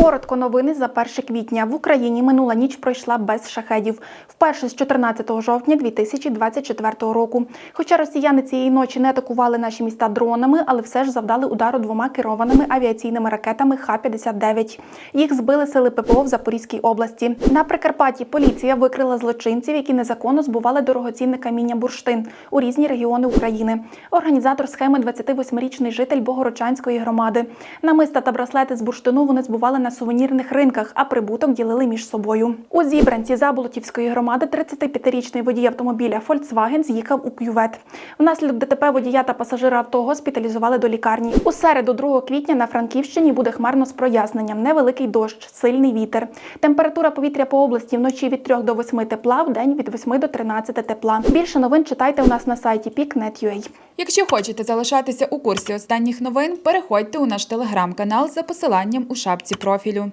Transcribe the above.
Коротко новини за 1 квітня. В Україні минула ніч пройшла без шахедів. Вперше з 14 жовтня 2024 року. Хоча росіяни цієї ночі не атакували наші міста дронами, але все ж завдали удару двома керованими авіаційними ракетами Х-59. Їх збили сили ППО в Запорізькій області. На Прикарпатті поліція викрила злочинців, які незаконно збували дорогоцінне каміння бурштин у різні регіони України. Організатор схеми 28-річний житель Богородчанської громади. Намиста та браслети з бурштину вони збували на сувенірних ринках, а прибуток ділили між собою. У зібранці Заболотівської громади 35-річний водій автомобіля Volkswagen з'їхав у кювет. Внаслідок ДТП водія та пасажира авто госпіталізували до лікарні. У середу, 2 квітня, на Франківщині буде хмарно з проясненням. Невеликий дощ, сильний вітер. Температура повітря по області вночі від 3 до 8 тепла, в день від 8 до 13 тепла. Більше новин читайте у нас на сайті peak.net.ua. Якщо хочете залишатися у курсі останніх новин, переходьте у наш телеграм-канал за посиланням у шапці профілю.